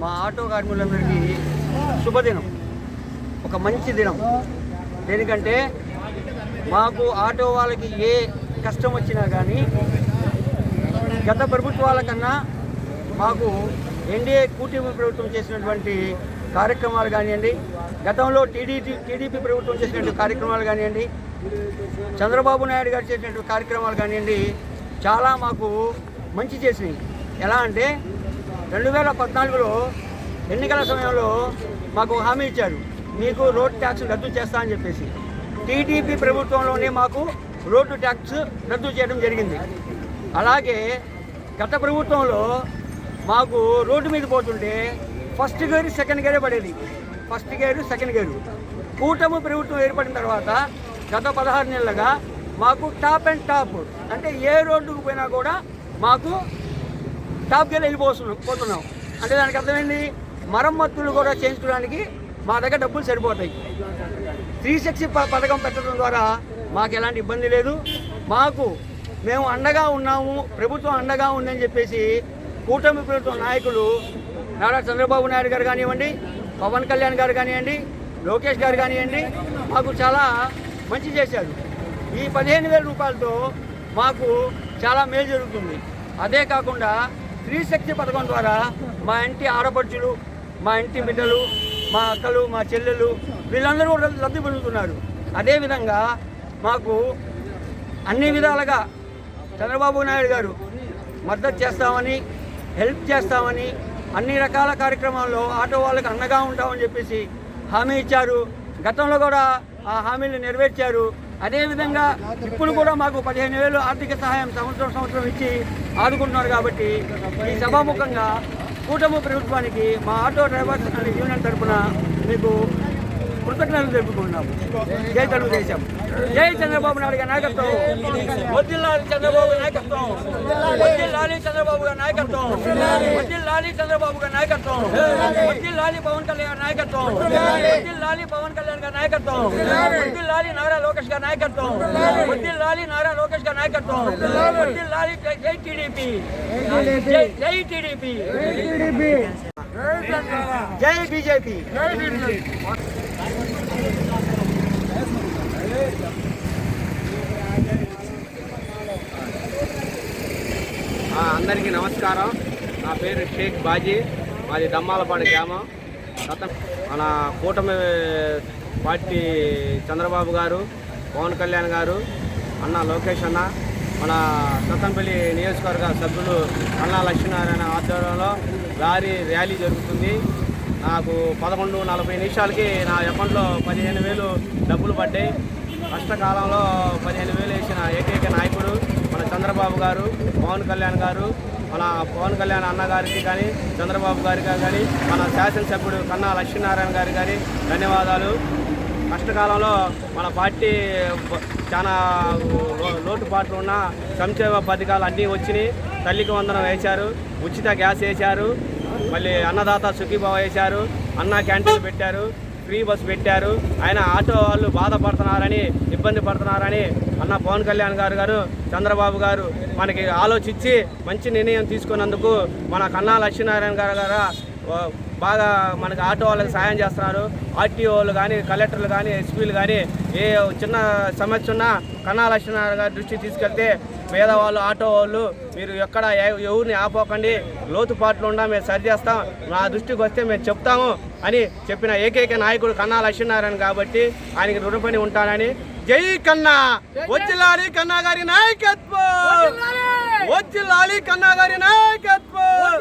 మా ఆటో కార్మికులందరికీ శుభదినం. ఒక మంచి దినం. దేనికంటే మాకు ఆటో వాళ్ళకి ఏ కష్టం వచ్చినా కానీ గత ప్రభుత్వాల కన్నా మాకు ఎన్డీఏ కూటమి ప్రభుత్వం చేసినటువంటి కార్యక్రమాలు కానివ్వండి గతంలో టీడీపీ టీడీపీ ప్రభుత్వం చేసినటువంటి కార్యక్రమాలు కానివ్వండి చంద్రబాబు నాయుడు గారు చేసినటువంటి కార్యక్రమాలు కానివ్వండి చాలా మాకు మంచి చేసినాయి. ఎలా అంటే రెండు వేల పద్నాలుగులో ఎన్నికల సమయంలో మాకు హామీ ఇచ్చారు. మీకు రోడ్ ట్యాక్స్ రద్దు చేస్తా అని చెప్పేసి. టీడీపీ ప్రభుత్వంలోనే మాకు రోడ్డు ట్యాక్స్ రద్దు చేయడం జరిగింది. అలాగే గత ప్రభుత్వంలో మాకు రోడ్డు మీద పోతుంటే ఫస్ట్ గేరు సెకండ్ గేరే పడేది. First gear second gear. కూటమి ప్రభుత్వం ఏర్పడిన తర్వాత గత పదహారు నెలలుగా మాకు టాప్ అండ్ టాప్. అంటే ఏ రోడ్డుకు పోయినా కూడా మాకు టాప్ గేర్ వెళ్ళిపోతున్నాం పోతున్నాం అంటే దానికి అర్థమైంది మరమ్మతులు కూడా చేయించుకోవడానికి మా దగ్గర డబ్బులు సరిపోతాయి. త్రీ సిక్స్టీ పథకం పెట్టడం ద్వారా మాకు ఎలాంటి ఇబ్బంది లేదు. మాకు మేము అండగా ఉన్నాము ప్రభుత్వం అండగా ఉందని చెప్పేసి కూటమి ప్రభుత్వం నాయకులు నారా చంద్రబాబు నాయుడు గారు కానివ్వండి పవన్ కళ్యాణ్ గారు కానివ్వండి లోకేష్ గారు కానివ్వండి మాకు చాలా మంచి చేశారు. ఈ పదిహేను వేల రూపాయలతో మాకు చాలా మేలు జరుగుతుంది. అదే కాకుండా స్త్రీ శక్తి పథకం ద్వారా మా ఇంటి ఆడపడుచులు మా ఇంటి బిడ్డలు మా అక్కలు మా చెల్లెలు వీళ్ళందరూ కూడా లబ్ధి పొందుతున్నారు. అదేవిధంగా మాకు అన్ని విధాలుగా చంద్రబాబు నాయుడు గారు మద్దతు చేస్తామని హెల్ప్ చేస్తామని అన్ని రకాల కార్యక్రమాల్లో ఆటో వాళ్ళకి అండగా ఉంటామని చెప్పేసి హామీ ఇచ్చారు. గతంలో కూడా ఆ హామీలు నెరవేర్చారు. అదేవిధంగా ఇప్పుడు కూడా మాకు పదిహేను వేలు ఆర్థిక సహాయం సంవత్సరం సంవత్సరం ఇచ్చి ఆదుకుంటున్నారు కాబట్టి ఈ సభాముఖంగా కూటమి ప్రభుత్వానికి మా ఆటో డ్రైవర్స్ యూనియన్ తరఫున మీకు కృతజ్ఞతలు తెలుపుకున్నాము జై తెలుగుదేశం. జై చంద్రబాబు నాయుడు గారి నాయకత్వం. వద్దిల్లాలి చంద్రబాబు నాయకత్వం. వద్దిల్లాలి చంద్రబాబు గారి నాయకత్వం. వద్దిల్లాలి చంద్రబాబు గారి నాయకత్వం. వద్దిల్లాలి పవన్ కళ్యాణ్ నాయకత్వం. వద్దిల్లాలి పవన్ కళ్యాణ్ గారి నాయకత్వం. వద్దిల్లాలి నారా లోకేష్ గారి నాయకత్వం. వద్దిల్లాలి నారా లోకేష్ గారి నాయకత్వం. వద్దిల్లాలి జై- జై టీడీపీ. జై జై టీడీపీ. జై బీజేపీ. అందరికీ నమస్కారం. నా పేరు షేక్ బాజీ. మాది దమ్మాలపాడు గ్రామం. గత మన కూటమి పార్టీ చంద్రబాబు గారు పవన్ కళ్యాణ్ గారు అన్న లోకేష్ అన్న మన సత్తంపల్లి నియోజకవర్గ సభ్యులు అన్నా లక్ష్మీనారాయణ ఆధ్వర్యంలో లారీ ర్యాలీ జరుగుతుంది. నాకు పదకొండు నలభై నిమిషాలకి నా అకౌంట్లో పదిహేను వేలు డబ్బులు పడ్డాయి. కష్టకాలంలో పదిహేను వేలు వేసిన ఏకైక నాయకుడు మన చంద్రబాబు గారు పవన్ కళ్యాణ్ గారు మన పవన్ కళ్యాణ్ అన్నగారికి కానీ చంద్రబాబు గారికి కానీ మన శాసనసభ్యుడు కన్నా లక్ష్మీనారాయణ గారి కానీ ధన్యవాదాలు. కష్టకాలంలో మన పార్టీ చాలా లో- లోటుపాట్లు ఉన్న సంక్షేమ పథకాలు అన్నీ వచ్చినాయి. తల్లికి వందనం వేశారు ఉచిత గ్యాస్ వేశారు. మళ్ళీ అన్నదాత సుఖీభావ వేశారు అన్న క్యాంటీన్ పెట్టారు ఫ్రీ బస్ పెట్టారు. ఆయన ఆటో వాళ్ళు బాధపడుతున్నారని ఇబ్బంది పడుతున్నారని అన్న పవన్ కళ్యాణ్ గారు గారు చంద్రబాబు గారు మనకి ఆలోచించి మంచి నిర్ణయం తీసుకున్నందుకు మన కన్నా లక్ష్మీనారాయణ గారు గారు బాగా మనకి ఆటో వాళ్ళకి సాయం చేస్తున్నారు. ఆర్టీఓ వాళ్ళు కానీ కలెక్టర్లు కానీ ఎస్పీలు కానీ ఏ చిన్న సమస్య ఉన్నా కన్నా లక్ష్మీనారాయణ గారి దృష్టికి తీసుకెళ్తే పేదవాళ్ళు ఆటో వాళ్ళు మీరు ఎక్కడ ఎవరిని ఆపోకండి లోతుపాట్లు ఉన్నా మేము సరి చేస్తాం నా దృష్టికి వస్తే మేము చెప్తాము అని చెప్పిన ఏకైక నాయకుడు కన్నా లక్ష్మీనారాయణ కాబట్టి ఆయనకి రుణపడి ఉంటానని జై కన్నా! వచ్చిల్లాలి కన్నా గారి నాయకత్వం! వచ్చిల్లాలి కన్నా గారి నాయకత్వం!